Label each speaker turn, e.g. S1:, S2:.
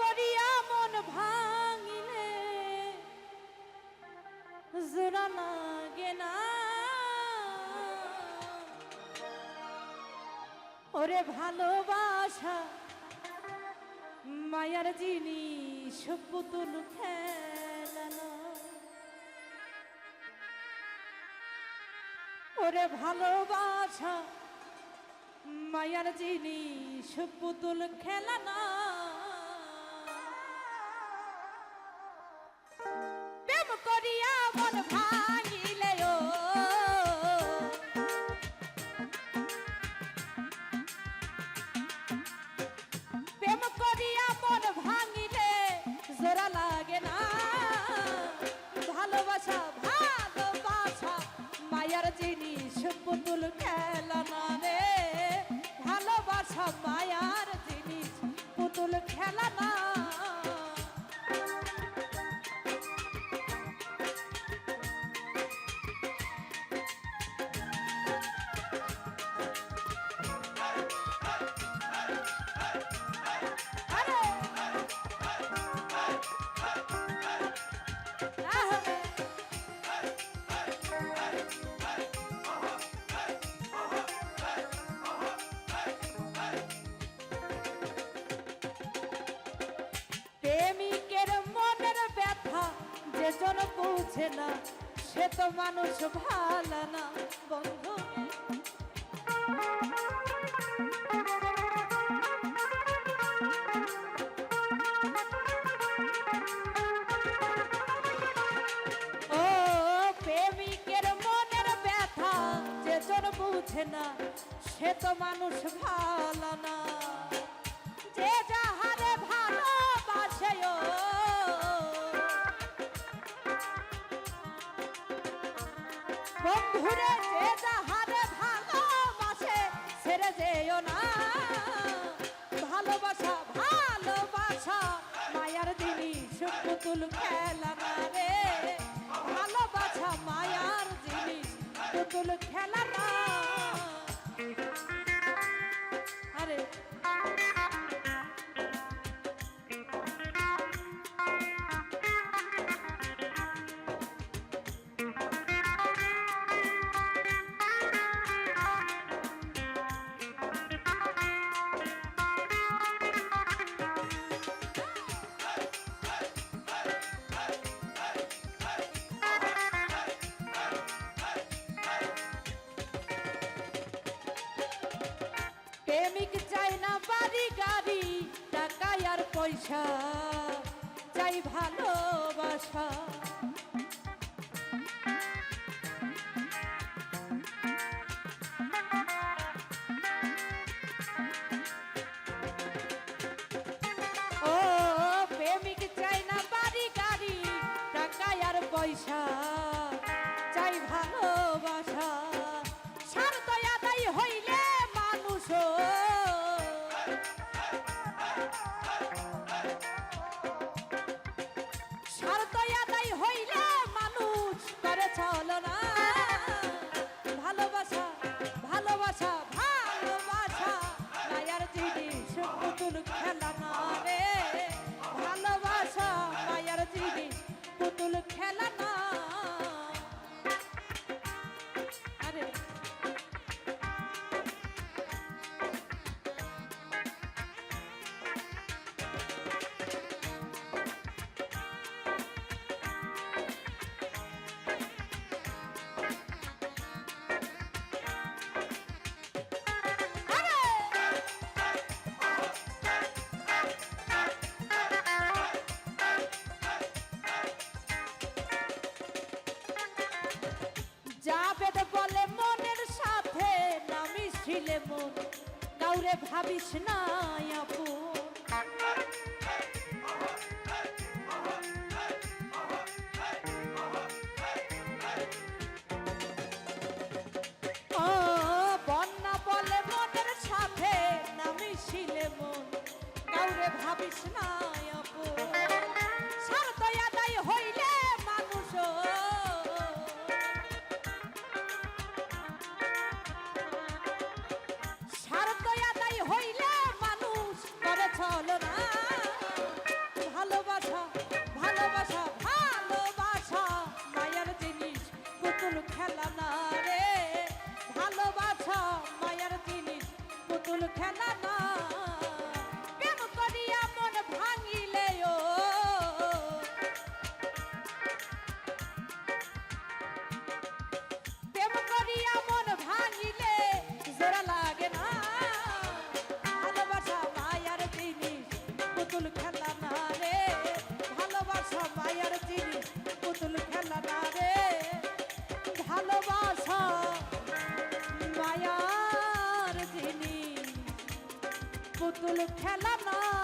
S1: করিয়া মন ভাঙিলে, জোড়া লাগে না ওরে ভালোবাসা, মায়ার জিনিস পুতুল খেলানো। ওরে ভালোবাসা, মায়ার জিনিস পুতুল খেলানো। মন ভাঙিলে ও। প্রেম করিয়া মন ভাঙিলে জোড়া লাগে না। ভালোবাসা ভালোবাসা, মায়ার জিনিস পুতুল খেলা না রে। ভালোবাসা প্রেমিকের মনের ব্যথা যে জন বুঝে না, সে তো মানুষ ভালো না, বন্ধু। ও প্রেমিকের মনের ব্যথা যে জন বুঝে না, সে তো মানুষ ভালো না। যে যাহারে বন্ধুরে, যে যাহারে ছেড়ে যেও না। মায়ার পুতুল খেলা রে। ভালোবাসা, মায়ার জিনিস, পুতুল খেলা প্রেমিক চাই না বাড়ি গাড়ি টাকা আর পয়সা চাই ভালোবাসা। 超好 জাবেদ বলে, মনের সাথে না মিশিলে মন? কাউরে ভাবিস না আপন? ও, বন্যা বলে, মনের সাথে মন? কাউরে ভাবিস না little calamari.